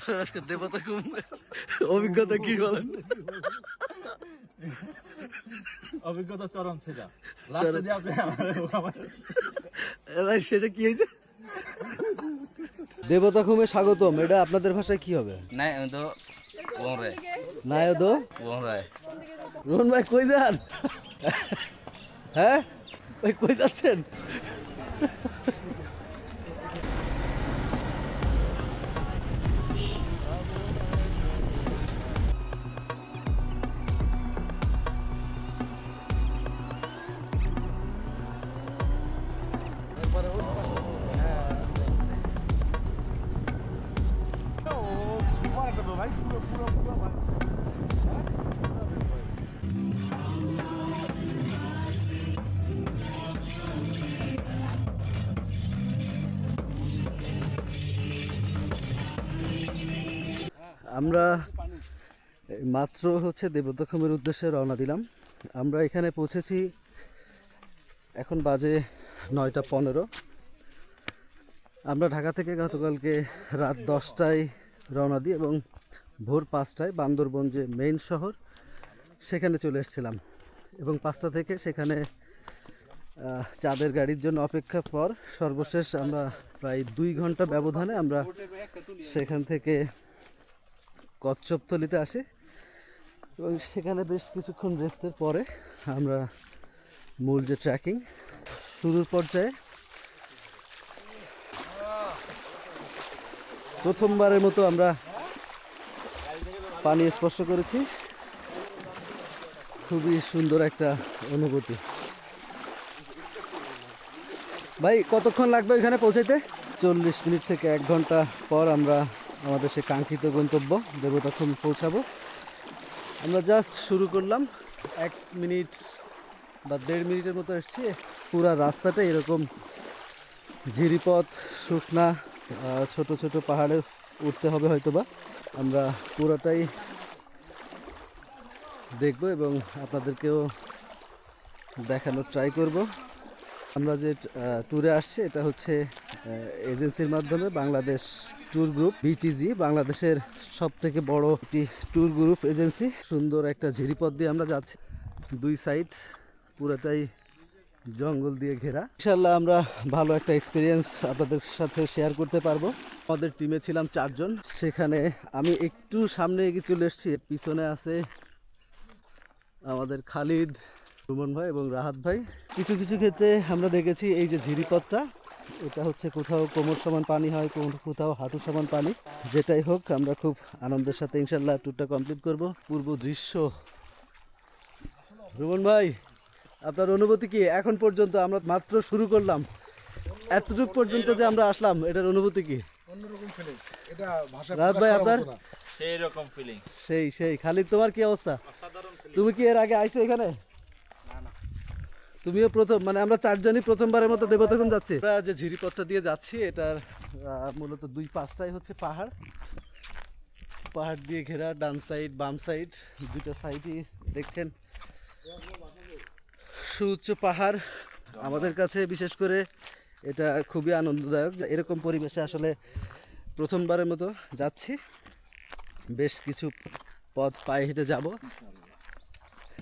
দেবতা খুব অভিজ্ঞতা কি বলেন? অভিজ্ঞতা চরম সেটা লাস্টে দিয়ে আপনি এবার সেটা কি হয়েছে? দেবতা খুমে স্বাগতম। এটা আপনাদের ভাষায় কি হবে? নাই আমি তো ওরে নায় দো ওরে রোহন ভাই কই যান? হ্যাঁ? ভাই কই যাচ্ছেন? আমরা মাত্র হচ্ছে দেবতাখমের উদ্দেশ্যে রওনা দিলাম। আমরা এখানে পৌঁছেছি এখন বাজে নয়টা পনেরো। আমরা ঢাকা থেকে গতকালকে রাত দশটায় রওনা দিই এবং ভোর পাঁচটায় বান্দরবন যে মেইন শহর সেখানে চলে এসেছিলাম এবং পাঁচটা থেকে সেখানে চাঁদের গাড়ির জন্য অপেক্ষা পর সর্বশেষ আমরা প্রায় দুই ঘণ্টা ব্যবধানে আমরা সেখান থেকে কচ্ছপতলিতে আসি। এবং সেখানে বেশ কিছুক্ষণ রেস্টের পরে আমরা মূল যে ট্র্যাকিং শুরুর পর্যায়ে প্রথমবারের মতো আমরা পানি স্পর্শ করেছি। খুবই সুন্দর একটা অনুভূতি। ভাই, কতক্ষণ লাগবে ওইখানে পৌঁছাইতে? চল্লিশ মিনিট থেকে এক ঘণ্টা পর আমরা আমাদের সে কাঙ্ক্ষিত গন্তব্য দেবতাক্ষণ পৌঁছাবো। আমরা জাস্ট শুরু করলাম, এক মিনিট বা দেড় মিনিটের মতো এসছি, পুরা রাস্তাটা এরকম ঝিরিপথ, শুকনা ছোট ছোট পাহাড়ে উঠতে হবে হয়তো বা আমরা পুরোটাই দেখব এবং আপনাদেরকেও দেখানোর ট্রাই করব। আমরা যে ট্যুরে আসছি, এটা হচ্ছে এজেন্সির মাধ্যমে বাংলাদেশ ট্যুর গ্রুপ বিটিজি বাংলাদেশের সব থেকে বড় একটি ট্যুর গ্রুপ এজেন্সি সুন্দর একটা ঝিরিপথ দিয়ে আমরা যাচ্ছি। দুই সাইড পুরোটাই জঙ্গল দিয়ে ঘেরা। ইনশাল্লাহ আমরা ভালো একটা এক্সপিরিয়েন্স আপনাদের সাথে শেয়ার করতে পারব। আমাদের টিমে ছিলাম চারজন। সেখানে আমি একটু সামনে এগিয়ে চলে এসেছি। পিছনে আছে আমাদের খালিদ, সুমন ভাই এবং রাহাত ভাই। কিছু কিছু ক্ষেত্রে আমরা দেখেছি এই যে ঝিরিপথটা। এটা হচ্ছে কোথাও কোমর সমান পানি হয় কোন- কোথাও হাঁটু সমান পানি। যেটাই হোক আমরা খুব আনন্দের সাথে ইনশাল্লাহ ট্যুরটা কমপ্লিট করব। পূর্ব দৃশ্য। রুমন ভাই আপনার অনুভূতি কি? এখন পর্যন্ত আমরা মাত্র শুরু করলাম। এতটুকু পর্যন্ত যে আমরা আসলাম এটার অনুভূতি কি? ভাই আপনার? সেই রকম ফিলিং সেই সেই। খালিদ তোমার কি অবস্থা? তুমি কি এর আগে আইছো এখানে? তুমিও প্রথম মানে আমরা চারজনই প্রথমবারের মতো দেবতাখুম যাচ্ছি। আমরা যে ঝিরিপথটা দিয়ে যাচ্ছি, এটার মূলত দুই পাশটাই হচ্ছে পাহাড়। পাহাড় দিয়ে ঘেরা, ডান সাইড, বাম সাইড, দুইটা সাইডই দেখছেন। সুউচ্চ পাহাড়। আমাদের কাছে বিশেষ করে এটা খুবই আনন্দদায়ক এরকম পরিবেশে আসলে প্রথমবারের মতো যাচ্ছি। বেশ কিছু পথ পায়ে হেঁটে যাব।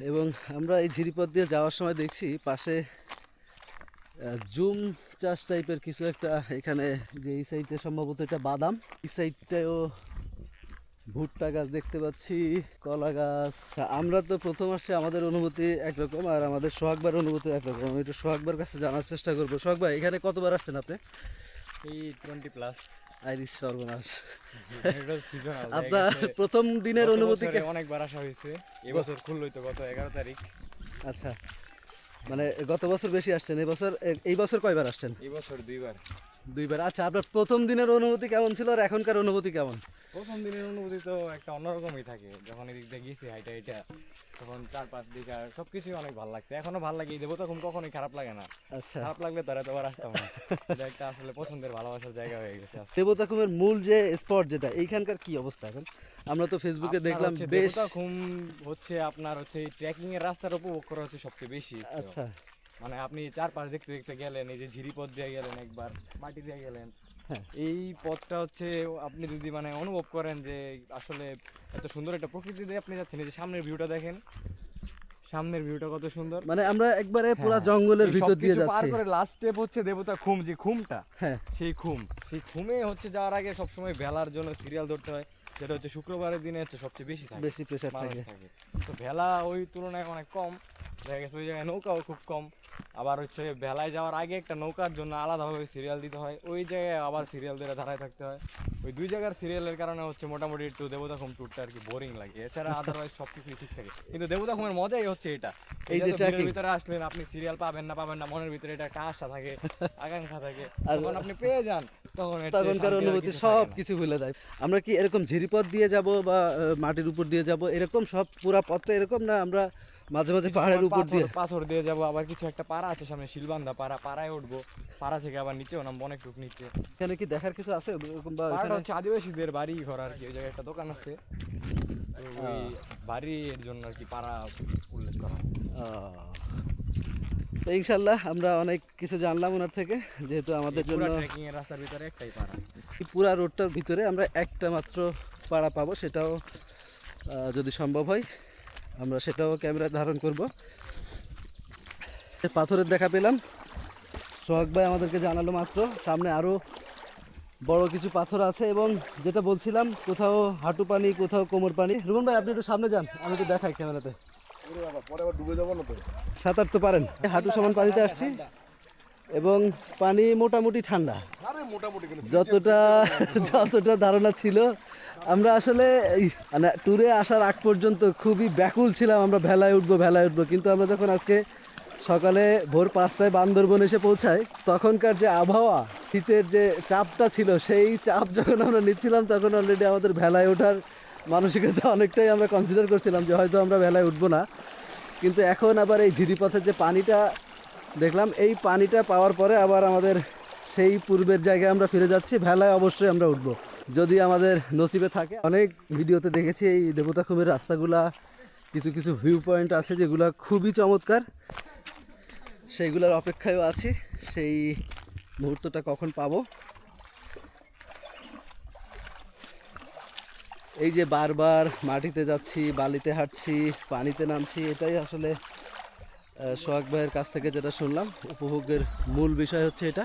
এবং আমরা এই ঝিরিপথ দিয়ে যাওয়ার সময় দেখছি পাশে জুম চাষ টাইপের কিছু একটা এখানে, যে এই সাইডে সম্ভবত এটা বাদাম। এই সাইডটাও ভুট্টা গাছ দেখতে পাচ্ছি, কলা গাছ। আমরা তো প্রথম আসছে, আমাদের অনুভূতি একরকম আর আমাদের সোহাগবার অনুভূতি একরকম। একটু সোহাগবার কাছে জানার চেষ্টা করব। সোহাগ ভাই এখানে কতবার আসছেন আপনি? এই টোয়েন্টি প্লাস আইরিশ সর্বনাশ। আপনার প্রথম দিনের অনুভূতি অনেকবার আসা হয়েছে। এবছর খুললই তো গত এগারো তারিখ। আচ্ছা। মানে গত বছর বেশি আসছেন এই বছর এই বছর কয়বার আসছেন? এই বছর দুইবার। দুইবার। আচ্ছা আপনার প্রথম দিনের অনুভূতি কেমন ছিল আর এখনকার অনুভূতি কেমন? প্রথম দিনের অনুভূতি তো একটা অন্যরকমই থাকে। যখন এদিক দিয়ে গেছি হাইটা হাইটা তখন চার পাঁচ দিকে সবকিছুই অনেক ভালো লাগছে। এখনও ভালো লাগে দেবো তখন কখনোই খারাপ লাগে না। আচ্ছা। খারাপ লাগলে তারা তো আবার আসতাম না। এটা একটা আসলে পছন্দের ভালোবাসার জায়গা হয়ে গেছে আজকে। দেবতাকুমের মূল যে স্পট যেটা এইখানকার কি অবস্থা এখন? আমরা তো ফেসবুকে দেখলাম বেশ দেবতাখুম হচ্ছে আপনার হচ্ছে ট্রেকিং এর রাস্তার উপভোগ করা হচ্ছে সবচেয়ে বেশি। আচ্ছা। মানে আপনি চারপাশ দেখতে দেখতে গেলেন এই যে ঝিরি পথ দিয়ে গেলেন একবার মাটি দিয়ে গেলেন। হ্যাঁ। এই পথটা হচ্ছে আপনি যদি মানে অনুভব করেন যে আসলে এত সুন্দর একটা প্রকৃতি দিয়ে আপনি যাচ্ছেন এই যে সামনের ভিউটা দেখেন। সামনের ভিউটা কত সুন্দর। মানে আমরা একবারে পুরো হ্যাঁ, জঙ্গলের ভিতর দিয়ে সবকিছু পার করে লাস্ট স্টেপ হচ্ছে দেবতা খুম যে খুমটা হ্যাঁ। সেই খুম। সেই খুমে হচ্ছে যাওয়ার আগে সবসময় ভেলার জন্য সিরিয়াল ধরতে হয়। যেটা হচ্ছে শুক্রবারের দিনে হচ্ছে সবচেয়ে বেশি থাকে। বেশি প্রেশার থাকে। তো ভেলা ওই তুলনায় অনেক কম। দেখা গেছে ওই জায়গায় নৌকাও খুব কম। আবার হচ্ছে ভেলায় যাওয়ার আগে একটা নৌকার জন্য আলাদাভাবে সিরিয়াল দিতে হয়। ওই জায়গায় আবার সিরিয়াল দাঁড়ায় থাকতে হয়। ওই দুই জায়গার সিরিয়ালের কারণে হচ্ছে মোটামুটি একটু দেবতাখুম ট্যুরটা আর কি বোরিং লাগে। এছাড়া আদারওয়াইজ সব কিছুই ঠিক থাকে। কিন্তু দেবতাখুমের মজাই হচ্ছে এটা। এই যে ভিতরে আসলেন আপনি সিরিয়াল পাবেন না পাবেন না মনের ভিতরে এটা একটা আশা থাকে আকাঙ্ক্ষা থাকে। যখন আপনি পেয়ে যান। তখন তখনকার অনুভূতি সব কিছু ভুলে যায়। আমরা কি এরকম ঝিরিপথ দিয়ে যাব বা মাটির উপর দিয়ে যাব? এরকম সব পুরা পথটা এরকম না? আমরা মাঝে মাঝে পাহাড়ের উপর দিয়ে পাথর দিয়ে যাব আবার কিছু একটা পাড়া আছে সামনে শিলবান্ধা পাড়া। পাড়ায় উঠবো। পাড়া থেকে আবার নিচেও নামবো অনেক টুক নিচে। এখানে কি দেখার কিছু আছে? এরকম বা পাড়াটা হচ্ছে আদিবাসীদের বাড়ি ঘর আর কি ওই জায়গায় একটা দোকান আছে। ওই বাড়ির জন্য আর কি পাড়া উল্লেখ করা। তো ইনশাল্লাহ আমরা অনেক কিছু জানলাম ওনার থেকে যেহেতু আমাদের জন্য রাস্তার ভিতরে একটাই পাড়া। পুরা রোডটার ভিতরে আমরা একটা মাত্র পাড়া পাবো সেটাও যদি সম্ভব হয় আমরা সেটাও ক্যামেরায় ধারণ করব। পাথরের দেখা পেলাম। সোহাগ ভাই আমাদেরকে জানালো মাত্র সামনে আরও বড় কিছু পাথর আছে এবং যেটা বলছিলাম কোথাও হাঁটু পানি কোথাও কোমর পানি। রুমন ভাই আপনি একটু সামনে যান আমি তো দেখাই ক্যামেরাতে। সাঁতার তো পারেন। হাঁটু সমান পানিতে আসছি। এবং পানি মোটামুটি ঠান্ডা। যতটা যতটা ধারণা ছিল আমরা আসলে মানে ট্যুরে আসার আগ পর্যন্ত খুবই ব্যাকুল ছিলাম আমরা ভেলায় উঠবো ভেলায় উঠবো। কিন্তু আমরা যখন আজকে সকালে ভোর পাঁচটায় বান্দরবন এসে পৌঁছাই তখনকার যে আবহাওয়া শীতের যে চাপটা ছিল সেই চাপ যখন আমরা নিচ্ছিলাম তখন অলরেডি আমাদের ভেলায় ওঠার মানসিকতা অনেকটাই আমরা কনসিডার করছিলাম যে হয়তো আমরা ভেলায় উঠবো না। কিন্তু এখন আবার এই ঝিরিপথের যে পানিটা দেখলাম, এই পানিটা পাওয়ার পরে আবার আমাদের সেই পূর্বের জায়গায় আমরা ফিরে যাচ্ছি। ভেলায় অবশ্যই আমরা উঠবো, যদি আমাদের নসিবে থাকে। অনেক ভিডিওতে দেখেছি এই দেবতা দেবতাখুমের রাস্তাগুলা, কিছু কিছু ভিউ পয়েন্ট আছে যেগুলা খুবই চমৎকার। সেইগুলোর অপেক্ষায়ও আছি, সেই মুহূর্তটা কখন পাবো। এই যে বারবার মাটিতে যাচ্ছি, বালিতে হাঁটছি, পানিতে নামছি, এটাই আসলে সোহাগ ভাইয়ের কাছ থেকে যেটা শুনলাম, উপভোগের মূল বিষয় হচ্ছে এটা।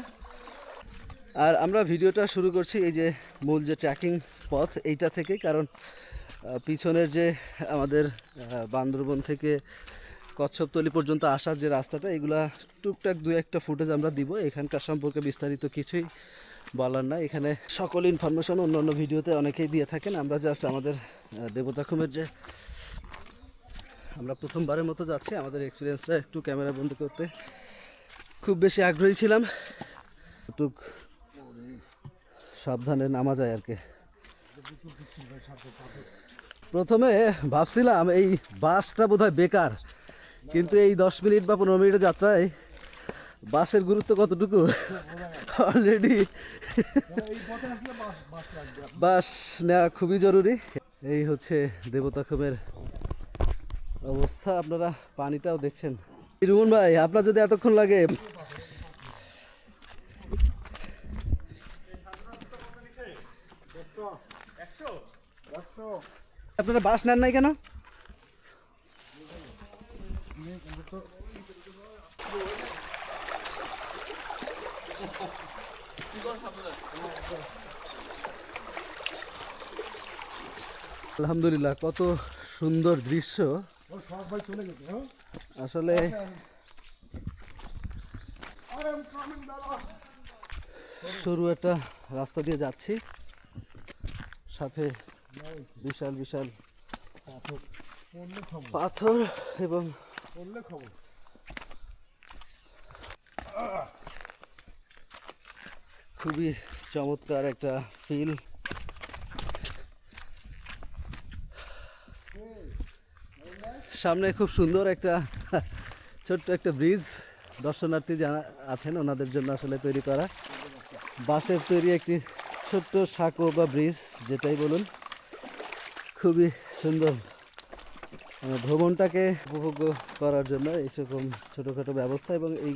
আর আমরা ভিডিওটা শুরু করছি এই যে মূল যে ট্র্যাকিং পথ, এইটা থেকেই, কারণ পিছনের যে আমাদের বান্দরবন থেকে কচ্ছপতলি পর্যন্ত আসার যে রাস্তাটা, এগুলা টুকটাক দু একটা ফুটেজ আমরা দিব। এখানকার সম্পর্কে বিস্তারিত কিছুই বলার না এখানে সকল ইনফরমেশন অন্য অন্য ভিডিওতে অনেকেই দিয়ে থাকেন। আমরা জাস্ট আমাদের দেবতাখুমের যে, আমরা প্রথমবারের মতো যাচ্ছি। আমাদের এক্সপিরিয়েন্সটা একটু ক্যামেরা বন্ধ করতে খুব বেশি আগ্রহী ছিলাম। টুক, সাবধানে নামা যায় আর কি। প্রথমে ভাবছিলাম এই বাসটা বোধহয় বেকার, কিন্তু এই দশ মিনিট বা পনেরো মিনিটের যাত্রায় বাসের গুরুত্ব কতটুকু? অলরেডি বাস নেওয়া খুবই জরুরি। এই হচ্ছে দেবতাখমের অবস্থা। আপনারা পানিটাও দেখছেন। রুমন ভাই, আপনার যদি এতক্ষণ লাগে। আপনারা বাস নেন নাই কেন? আলহামদুলিল্লাহ, কত সুন্দর দৃশ্য। আসলে সরু একটা রাস্তা দিয়ে যাচ্ছি। সাথে বিশাল বিশাল পাথর এবং খবর খুবই চমৎকার একটা ফিল সামনে খুব সুন্দর একটা, ছোট্ট একটা ব্রিজ দর্শনার্থী যারা আছেন, ওনাদের জন্য আসলে তৈরি করা। বাঁশের তৈরি একটি ছোট্ট সাঁকো বা ব্রিজ যেটাই বলুন। খুবই সুন্দর। ভ্রমণটাকে উপভোগ করার জন্য এইরকম ছোটোখাটো ব্যবস্থা এবং এই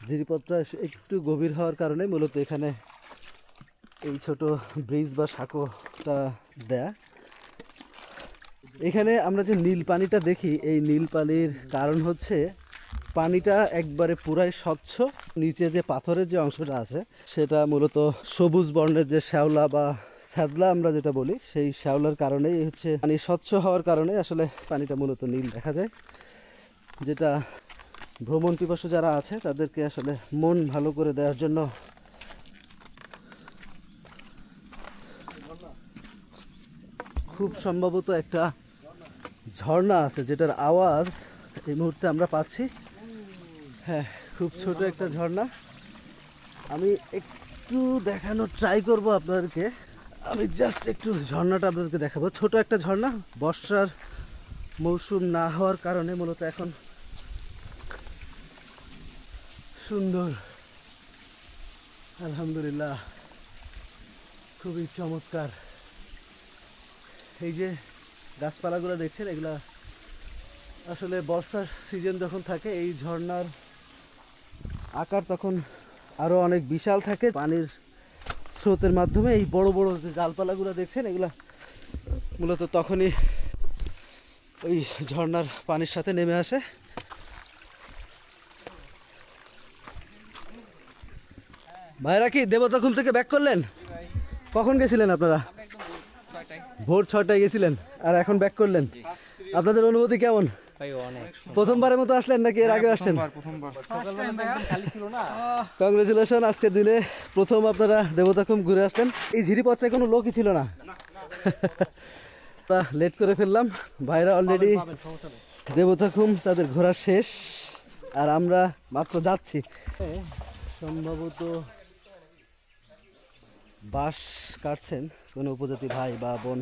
ঝিরিপথটা একটু গভীর হওয়ার কারণে মূলত এখানে এই ছোট ব্রিজ বা সাঁকোটা দেয়া। এখানে আমরা যে নীল পানিটা দেখি, এই নীল পানির কারণ হচ্ছে পানিটা একবারে পুরাই স্বচ্ছ। নিচে যে পাথরের যে অংশটা আছে, সেটা মূলত সবুজ বর্ণের যে শ্যাওলা বা স্যাদলা আমরা যেটা বলি, সেই শ্যাওলার কারণেই হচ্ছে পানি স্বচ্ছ হওয়ার কারণে আসলে পানিটা মূলত নীল দেখা যায়। যেটা ভ্রমণ পিপাসু যারা আছে, তাদেরকে আসলে মন ভালো করে দেওয়ার জন্য খুব সম্ভবত একটা ঝর্ণা আছে, যেটার আওয়াজ এই মুহূর্তে আমরা পাচ্ছি। হ্যাঁ খুব ছোট একটা ঝর্ণা। আমি একটু দেখানোর ট্রাই করব আপনাদেরকে। আমি জাস্ট একটু ঝর্ণাটা আপনাদেরকে দেখাবো। ছোট একটা ঝর্ণা, বর্ষার মৌসুম না হওয়ার কারণে মূলত এখন সুন্দর। আলহামদুলিল্লাহ, খুবই চমৎকার। এই যে গাছপালাগুলো দেখছেন, এগুলা আসলে বর্ষার সিজন যখন থাকে, এই ঝর্ণার আকার তখন আরও অনেক বিশাল থাকে। পানির স্রোতের মাধ্যমে এই বড় বড় যে ডালপালাগুলো দেখছেন, এগুলা মূলত তখনই ওই ঝর্ণার পানির সাথে নেমে আসে। ভাইরা কি দেবতা দেবতাখুম থেকে ব্যাক করলেন? কখন গেছিলেন আপনারা? ভোর ছয়টায় গেছিলেন আর এখন ব্যাক করলেন। আপনাদের অনুভূতি কেমন? প্রথমবারের মতো আসলেন নাকি এর আগে আসছেন? কংগ্রেচুলেশন আজকে দিনে। প্রথম আপনারা দেবতাখুম ঘুরে আসলেন। এই ঝিরিপথে কোনো লোকই ছিল না। লেট করে ফেললাম। ভাইরা অলরেডি দেবতাখুম তাদের ঘোরা শেষ। আর আমরা মাত্র যাচ্ছি। সম্ভবত বাঁশ কাটছেন কোনো উপজাতি ভাই বা বোন।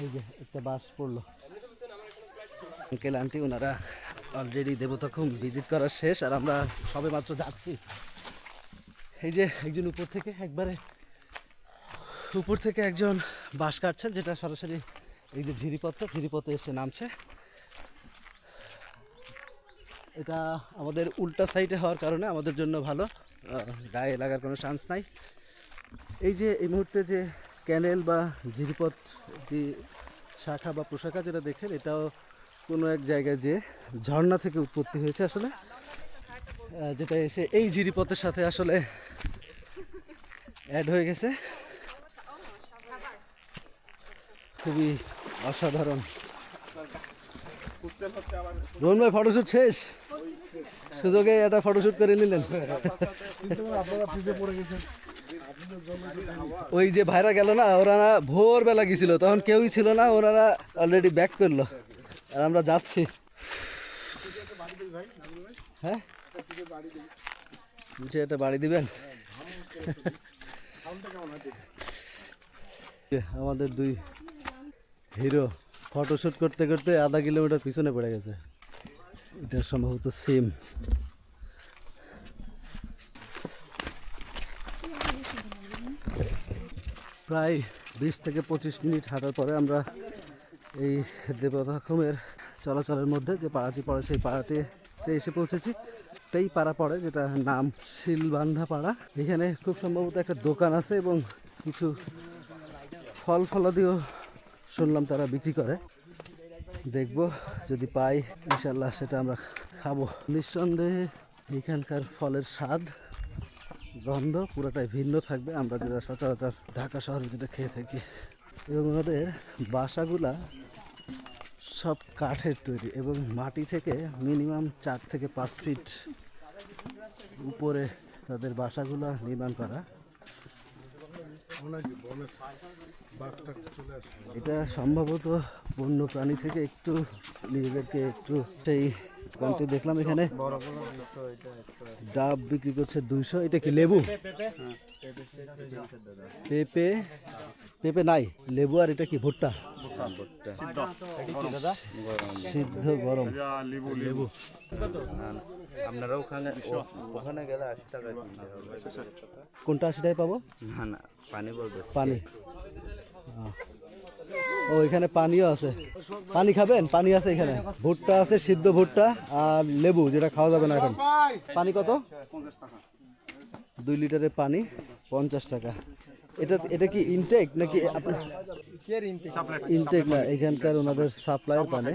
এই যে একটা বাঁশ পড়ল। আঙ্কেল, আন্টি, ওনারা অলরেডি দেবতাখুম ভিজিট করা শেষ আর আমরা সবে মাত্র যাচ্ছি। এই যে একজন উপর থেকে একবারে উপর থেকে একজন বাঁশ কাটছেন, যেটা সরাসরি এই যে ঝিরিপথটা, ঝিরিপথে এসে নামছে। এটা আমাদের উল্টা সাইডে হওয়ার কারণে আমাদের জন্য ভালো। গায়ে লাগার কোনো চান্স নাই। এই যে এই মুহূর্তে যে ক্যানেল বা ঝিরিপথ যে শাখা বা প্রশাখা যেটা দেখছেন, এটাও কোনো এক জায়গায় যে ঝর্ণা থেকে উৎপত্তি হয়েছে আসলে। যেটা এসে এই ঝিরিপথের সাথে আসলে অ্যাড হয়ে গেছে। খুবই অসাধারণ। রোহন ভাই ফটোশ্যুট শেষ? সুযোগে একটা ফটোশ্যুট করে নিলেন। ওই যে ভাইরা গেল না না ভোরবেলা গেছিল, তখন কেউই ছিল না, ওনারা অলরেডি ব্যাক করল। আর আমরা যাচ্ছি। হ্যাঁ? উঠে একটা বাড়ি দিবেন? আমাদের দুই হিরো ফটোশ্যুট করতে করতে আধা কিলোমিটার পিছনে পড়ে গেছে। এটা সম্ভবত সেম। প্রায় বিশ থেকে পঁচিশ মিনিট হাঁটার পরে আমরা এই দেবতাখমের চলাচলের মধ্যে যে পাড়াটি পড়ে, সেই পাড়াটিতে এসে পৌঁছেছি। এই পাড়া পড়ে, যেটা নাম শিলবান্ধা পাড়া এখানে খুব সম্ভবত একটা দোকান আছে এবং কিছু ফল ফলাদিও শুনলাম তারা বিক্রি করে। দেখব যদি পাই, ইনশাল্লাহ সেটা আমরা খাব। নিঃসন্দেহে এখানকার ফলের স্বাদ, গন্ধ পুরোটাই ভিন্ন থাকবে। আমরা যেটা সচরাচর ঢাকা শহরে যেটা খেয়ে থাকি। এবং ওদের বাসাগুলা সব কাঠের তৈরি এবং মাটি থেকে মিনিমাম চার থেকে পাঁচ ফিট উপরে তাদের বাসাগুলা নির্মাণ করা অনেক বনের বাঘটা চলে আসছে এটা সম্ভবত বন্য প্রাণী থেকে একটু নিজেদেরকে একটু সেই দোকানটি দেখলাম এখানে। ডাব বিক্রি করছে দুইশো। এটা কি লেবু? পেঁপে পেঁপে নাই লেবু আর এটা কি ভুট্টা? সিদ্ধ। গরম। লেবু আপনারা ওখানে ওখানে গেলে আশি টাকা কোনটা আশি টাকায় পাবো? না না। পানি ও, এখানে পানিও আছে। পানি খাবেন? পানি আছে এখানে। ভুট্টা আছে, সিদ্ধ ভুট্টা আর লেবু, যেটা খাওয়া যাবে না এখন। পানি কত? দুই লিটারের পানি, পঞ্চাশ টাকা। এটা এটা কি ইনটেক নাকি ইনটেক না, এখানকার ওনাদের সাপ্লাইয়ের পানি।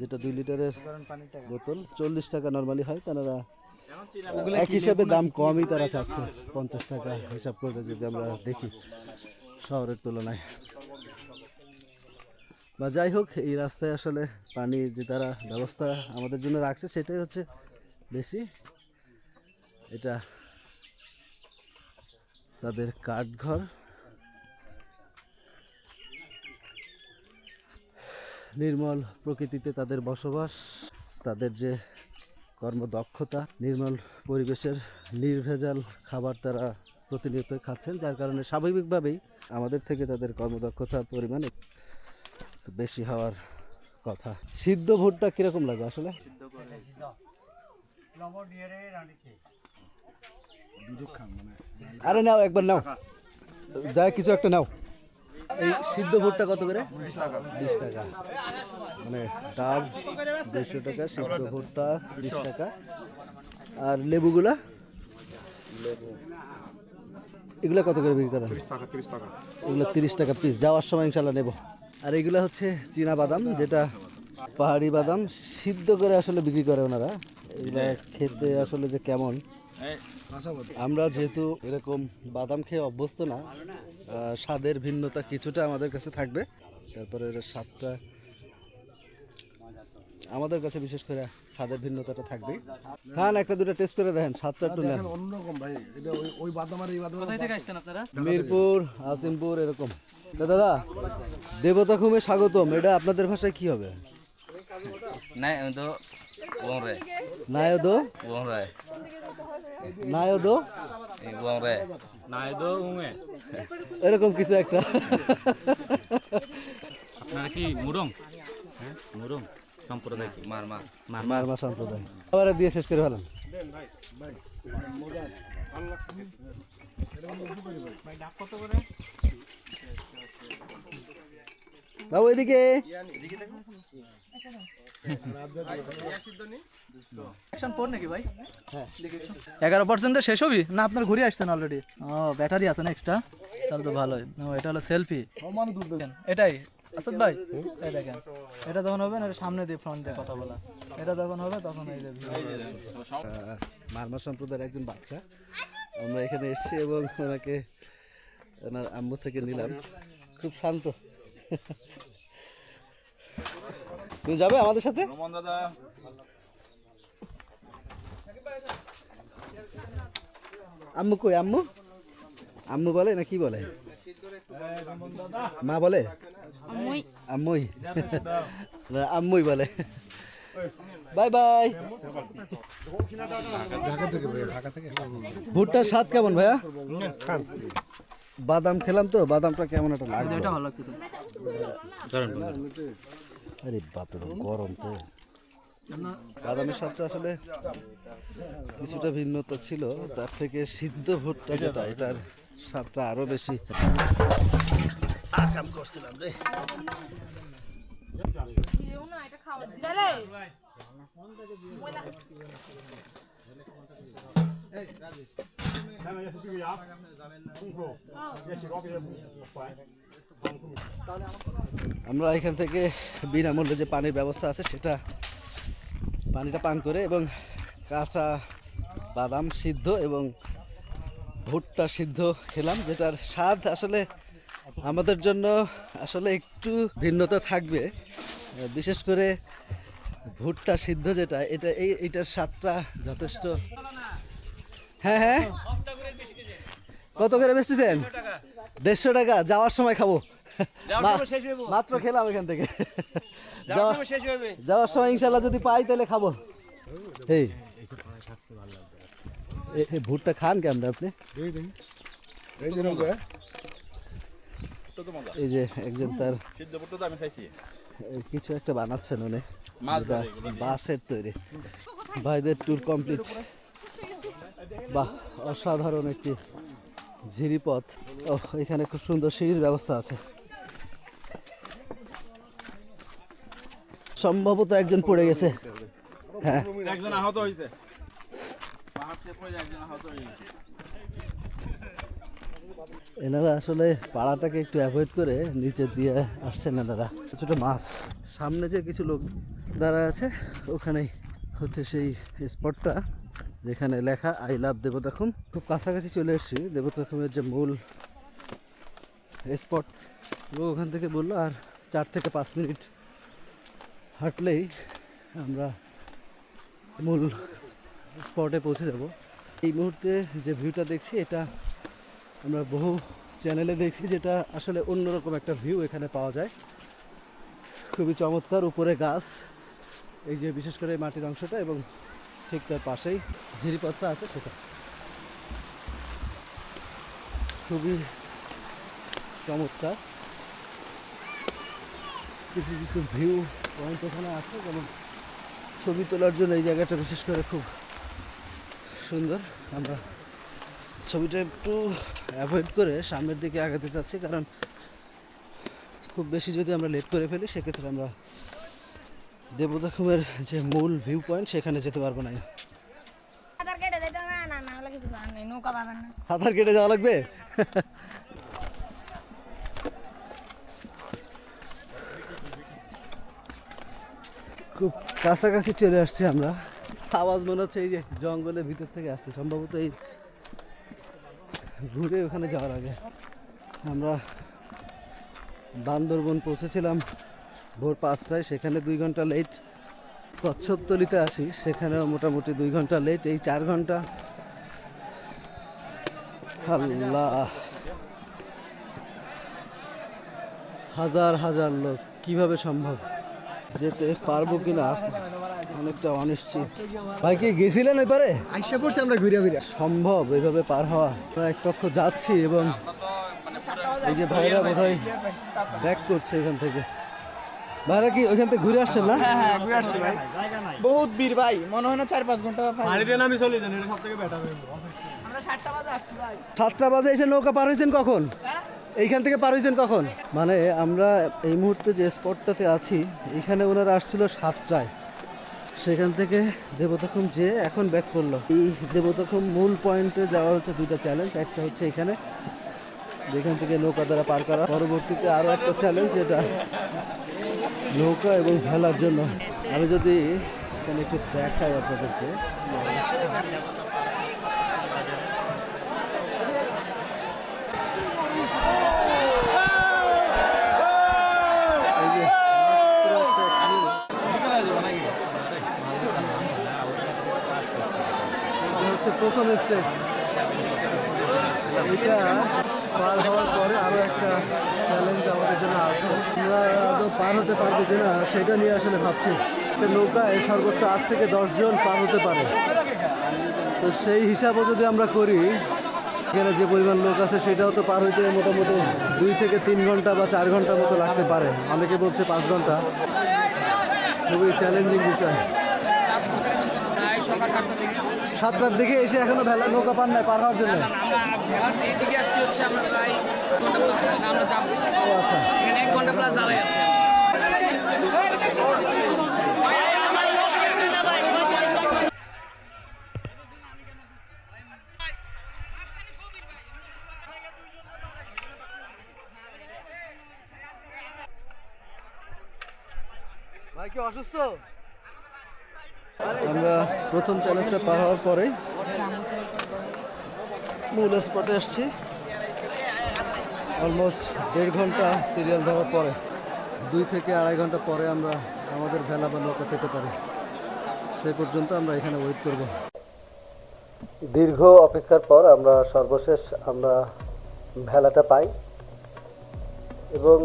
যেটা দুই লিটারের বোতল, চল্লিশ টাকা নর্মালি হয় তারা এক হিসাবে দাম কমই তারা চাচ্ছে। পঞ্চাশ টাকা হিসাব করে যদি আমরা দেখি শহরের তুলনায়। বা যাই হোক এই রাস্তায় আসলে পানি যে তারা ব্যবস্থা আমাদের জন্য রাখছে সেটাই হচ্ছে বেশি। এটা তাদের কাঠঘর। নির্মল প্রকৃতিতে তাদের বসবাস তাদের যে কর্মদক্ষতা, নির্মল পরিবেশের নির্ভেজাল খাবার তারা প্রতিনিয়ত খাচ্ছেন, যার কারণে স্বাভাবিকভাবেই আমাদের থেকে তাদের কর্মদক্ষতার পরিমাণ বেশি হওয়ার কথা। সিদ্ধ ভোটটা কীরকম লাগে আসলে? আরে নাও, একবার নাও। যা কিছু একটা নাও। এই সিদ্ধ ভুট্টা কত করে? বিশ টাকা। মানে ডাব দেড়শো টাকা সিদ্ধ ভুট্টা বিশ টাকা। আর লেবুগুলা? এগুলা কত করে বিক্রি করেন এগুলো তিরিশ টাকা পিস যাওয়ার সময় ইনশাল্লাহ নেব। আর এগুলো হচ্ছে চীনা বাদাম যেটা পাহাড়ি বাদাম সিদ্ধ করে আসলে বিক্রি করে ওনারা। এগুলো খেতে আসলে যে কেমন। আমরা যেহেতু এরকম বাদাম খেয়ে অভ্যস্ত না স্বাদের ভিন্নতা কিছুটা আমাদের কাছে থাকবে। তারপরে এর স্বাদটা আমাদের কাছে বিশেষ করে স্বাদের ভিন্নতাটা থাকবে খান একটা দুটো টেস্ট করে দেখেন স্বাদটা একটু নেন। অন্যরকম ভাই এটা ওই ওই বাদাম আর এই বাদাম কোথা থেকে আসছেন আপনারা? মিরপুর আসিমপুর এরকম। দাদা দেবতা খুমে স্বাগতম। এটা আপনাদের ভাষায় কি হবে? নাই উং রে নায়দো উং রে নায়দো এই উং রে নাইদো উমে এরকম কিছু একটা আপনারা কি মুরং হ্যাঁ মুরং সম্প্রদায় কি মার মার মারমা সম্প্রদায় আবার দিয়ে শেষ করে ফেলেন বাবু এদিকে এগারো পার্সেন্টে শেষ হবি? না, আপনার ঘুরে আসছেন অলরেডি ও ব্যাটারি আছে না এক্সট্রা তাহলে তো ভালোই। এটা হলো সেলফি এটাই। আসাদ ভাই, এই দেখেন। এটা যখন হবে না সামনে দিয়ে ফ্রন্ট দিয়ে কথা বলা। এটা যখন হবে, তখন এই মারমা সম্প্রদায়ের একজন বাচ্চা। আমরা এখানে এসেছি এবং ওনাকে ওনার আম্মু থেকে নিলাম। খুব শান্ত। তুমি যাবে আমাদের সাথে? আম্মু কই আম্মু? আম্মু বলে না কি বলে? মা বলে? আম্মুই। আম্মুই। বলে। Bye bye. ঢাকা থেকে ভাই ঢাকা থেকে ভুট্টার স্বাদ কেমন ভাইয়া? বাদাম খেলাম তো বাদামটা কেমন একটা লাগবে ভালো লাগতেছে। আরে বাপরে গরম তো। বাদামের স্বাদটা আসলে কিছুটা ভিন্নতা ছিল। তার থেকে সিদ্ধ ভুট্টা যেটা এটার স্বাদটা আরও বেশি। আকাম করছিলাম রে। আমরা এখান থেকে বিনামূল্যে যে পানির ব্যবস্থা আছে, সেটা পানিটা পান করে এবং কাঁচা বাদাম সিদ্ধ এবং ভুট্টা সিদ্ধ খেলাম, যেটার স্বাদ আসলে আমাদের জন্য আসলে একটু ভিন্নতা থাকবে। বিশেষ করে ভুট্টা সিদ্ধ যেটা, এটা এই এটার স্বাদটা যথেষ্ট। হ্যাঁ হ্যাঁ। কত করে বেচতেছেন? দেড়শো টাকা যাওয়ার সময় খাব। মাত্র খেলাম এখান থেকে। যাওয়ার সময় ইনশাল্লাহ যদি পাই তাহলে খাব। এই। ভুট্টা খান কেমন আপনি? এই দিন। এই দিন ওকে এই যে একজন তার কিছু একটা বানাচ্ছেন উনি। বাঁশের তৈরি। ভাইদের ট্যুর কমপ্লিট বাহ অসাধারণ একটি ঝিরিপথ। ও এখানে খুব সুন্দর সিঁড়ির ব্যবস্থা আছে। সম্ভবত একজন পড়ে গেছে। হ্যাঁ। একজন আহত হয়েছে এনারা আসলে পাড়াটাকে একটু অ্যাভয়েড করে নিচে দিয়ে আসছেন এনারা। ছোট ছোট মাছ। সামনে যে কিছু লোক দাঁড়ায় আছে ওখানেই হচ্ছে সেই স্পটটা যেখানে লেখা, আই লাভ দেবতাখুম। খুব কাছাকাছি চলে এসেছি। দেবতাখুমের যে মূল স্পট ওখান থেকে বলল, আর চার থেকে পাঁচ মিনিট হাঁটলেই আমরা মূল স্পটে পৌঁছে যাব। এই মুহূর্তে যে ভিউটা দেখছি, এটা আমরা বহু চ্যানেলে দেখছি, যেটা আসলে অন্যরকম একটা ভিউ এখানে পাওয়া যায়। খুবই চমৎকার, উপরে গাছ, এই যে বিশেষ করে মাটির অংশটা এবং ঠিক তার পাশেই ঝিরিপথটা আছে সেটা। খুবই চমৎকার। কিছু কিছু ভিউ পয়েন্ট এখানে আছে, যেমন ছবি তোলার জন্য এই জায়গাটা বিশেষ করে খুব সুন্দর। আমরা ছবিটা একটু অ্যাভয়েড করে সামনের দিকে আগাতে চাচ্ছি, কারণ খুব বেশি যদি আমরা লেট করে ফেলি, সেক্ষেত্রে আমরা দেবদাখুমের যে মূল ভিউ পয়েন্ট সেখানে যেতে পারব না। সাঁতার কেটে যাওয়া লাগবে? খুব কাছাকাছি চলে আসছি আমরা। আওয়াজ মনে হচ্ছে এই যে জঙ্গলের ভিতর থেকে আসছে সম্ভবত এই ঘুরে ওখানে যাওয়ার আগে। আমরা বান্দরবন পৌঁছেছিলাম। ভোর পাঁচটায় সেখানে দুই ঘণ্টা লেট কচ্ছপতলিতে আসি সেখানেও মোটামুটি দুই ঘণ্টা লেট এই চার ঘণ্টা। আল্লাহ। হাজার হাজার লোক কীভাবে সম্ভব? যেতে পারব কিনা অনেকটা অনিশ্চিত। ভাই কি গেছিলেন ওই পারে আইসা পড়ছে আমরা ঘুরে ঘুরে সম্ভব এইভাবে পার হওয়া। আমরা এক পক্ষ যাচ্ছি এবং এই যে ভাইরা বোধহয় ব্যাক করছে এখান থেকে। ভাইরা কি ওইখান থেকে ঘুরে আসছেন না? হ্যাঁ হ্যাঁ ঘুরে আসছেন বহুত বীর ভাই মনে হয় না চার পাঁচ ঘণ্টা আমি চলে যান এটা সব থেকে বেটার আমরা সাতটা বাজে আসছি ভাই। সাতটা বাজে এসে নৌকা পার হয়েছেন কখন? এইখান থেকে পার হয়েছেন কখন? মানে আমরা এই মুহূর্তে যে স্পটটাতে আছি এখানে ওনারা আসছিল সাতটায়। সেখান থেকে দেবতাখুম যে এখন ব্যাক করল। এই দেবতাখুম মূল পয়েন্টে যাওয়া হচ্ছে দুইটা চ্যালেঞ্জ একটা হচ্ছে এখানে। যেখান থেকে নৌকা দ্বারা পার করা। পরবর্তীতে আরও একটা চ্যালেঞ্জ যেটা নৌকা এবং ভেলার জন্য। আমি যদি এখানে একটু দেখাই আপনাদেরকে। হচ্ছে প্রথম স্টেপ এটা পার হওয়ার পরে আরও একটা চ্যালেঞ্জ আমাদের জন্য আছে। আমরা আদৌ পার হতে পারব কিনা সেটা নিয়ে আসলে ভাবছি। একটা নৌকায় সর্বোচ্চ আট থেকে দশজন পার হতে পারে। তো সেই হিসাবও যদি আমরা করি, এখানে যে পরিমাণ লোক আছে সেটাও তো পার হইতে মোটামুটি দুই থেকে তিন ঘণ্টা বা চার ঘণ্টার মতো লাগতে পারে। অনেকে বলছে পাঁচ ঘণ্টা। খুবই চ্যালেঞ্জিং বিষয়। সকাল সাতটা থেকে। সাতটার দিকে এসে এখনও ভেলা নৌকা পান নাই, পার হওয়ার জন্য। প্লাস ও আচ্ছা। আছি ভাই, কি অসুস্থ? আমরা প্রথম চ্যালেঞ্জটা পার হওয়ার পরে মূল স্পটে আসছি। অলমোস্ট দেড় ঘণ্টা সিরিয়াল ধরার পরে। দুই থেকে আড়াই ঘণ্টা পরে আমরা আমাদের ভেলা বা নৌকা পেতে পারি। সে পর্যন্ত আমরা এখানে ওয়েট করব। দীর্ঘ অপেক্ষার পর আমরা সর্বশেষ আমরা ভেলাটা পাই। এবং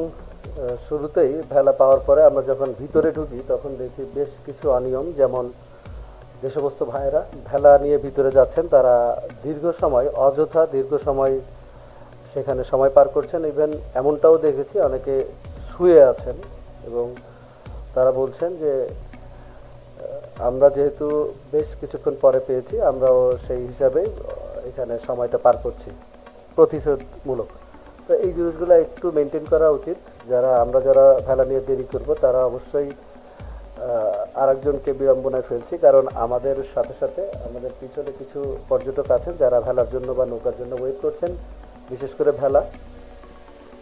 শুরুতেই ভেলা পাওয়ার পরে আমরা যখন ভিতরে ঢুকি, তখন দেখি বেশ কিছু অনিয়ম। যেমন যে সমস্ত ভাইয়েরা ভেলা নিয়ে ভিতরে যাচ্ছেন, তারা দীর্ঘ সময়, অযথা দীর্ঘ সময় সেখানে সময় পার করছেন। ইভেন এমনটাও দেখেছি, অনেকে শুয়ে আছেন এবং তারা বলছেন যে আমরা যেহেতু বেশ কিছুক্ষণ পরে পেয়েছি, আমরাও সেই হিসাবে এখানে সময়টা পার করছি প্রতিশোধমূলক। তো এই জিনিসগুলো একটু মেনটেন করা উচিত। যারা, আমরা যারা ভেলা নিয়ে দেরি করব, তারা অবশ্যই আরেকজনকে বিড়ম্বনায় ফেলছি, কারণ আমাদের সাথে সাথে আমাদের পিছনে কিছু পর্যটক আছেন যারা ভেলার জন্য বা নৌকার জন্য ওয়েট করছেন, বিশেষ করে ভেলা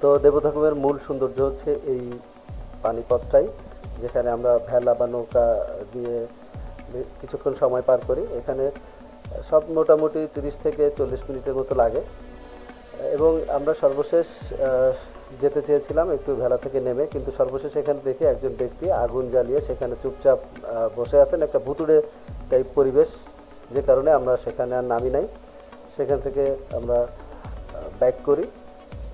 তো দেবতাকুমের মূল সৌন্দর্য হচ্ছে এই পানিপথটাই, যেখানে আমরা ভেলা বা নৌকা দিয়ে কিছুক্ষণ সময় পার করি। এখানে সব মোটামুটি তিরিশ থেকে চল্লিশ মিনিটের মতো লাগে। এবং আমরা সর্বশেষ যেতে চেয়েছিলাম, একটু ভেলা থেকে নেমে, কিন্তু সর্বশেষ এখানে দেখি একজন ব্যক্তি আগুন জ্বালিয়ে সেখানে চুপচাপ বসে আছেন। একটা ভুতুড়ে টাইপ পরিবেশ, যে কারণে আমরা সেখানে আর নামি নাই। সেখান থেকে আমরা ব্যাক করি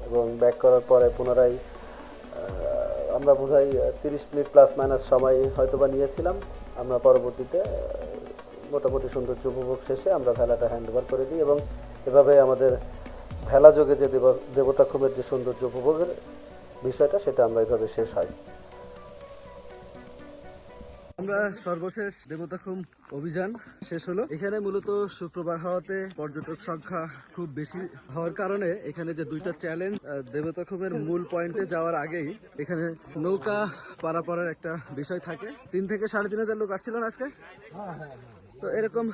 এবং ব্যাক করার পরে পুনরায় আমরা বোধহয় তিরিশ মিনিট প্লাস মাইনাস সময় হয়তো বা নিয়েছিলাম। আমরা পরবর্তীতে মোটামুটি সৌন্দর্য উপভোগ শেষে আমরা ভেলাটা হ্যান্ড ওভার করে দিই এবং এভাবে আমাদের ভেলা যোগে যে দেব দেবতা খুবের যে সৌন্দর্য উপভোগের বিষয়টা সেটা আমরা এভাবে শেষ হয়। আমরা সর্বশেষ দেবতাখুম অভিযান শেষ হলো। এখানে মূলত শুক্রবার হওয়াতে পর্যটক সংখ্যা খুব বেশি হওয়ার কারণে এখানে যে দুইটা চ্যালেঞ্জ দেবতাখুমের মূল পয়েন্টে যাওয়ার আগেই এখানে নৌকা পারাপারের একটা বিষয় থাকে। তিন থেকে সাড়ে তিন হাজার লোক আসছিল না আজকে? তো এরকম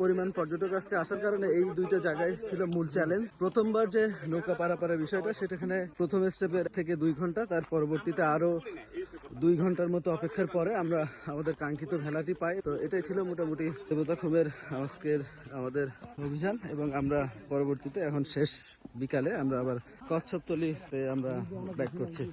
পরিমাণ পর্যটক আজকে আসার কারণে এই দুইটা জায়গায় ছিল মূল চ্যালেঞ্জ প্রথমবার যে নৌকা পারাপারের বিষয়টা সেটাখানে প্রথম স্টেপের থেকে দুই ঘণ্টা, তার পরবর্তীতে আরও দুই ঘণ্টার মতো অপেক্ষার পরে আমরা আমাদের কাঙ্ক্ষিত ভেলাটি পাই। তো এটাই ছিল মোটামুটি দেবতা খুবের আজকের আমাদের অভিযান, এবং আমরা পরবর্তীতে এখন শেষ বিকালে আমরা আবার কচ্ছপতলিতে আমরা ব্যাক করছি।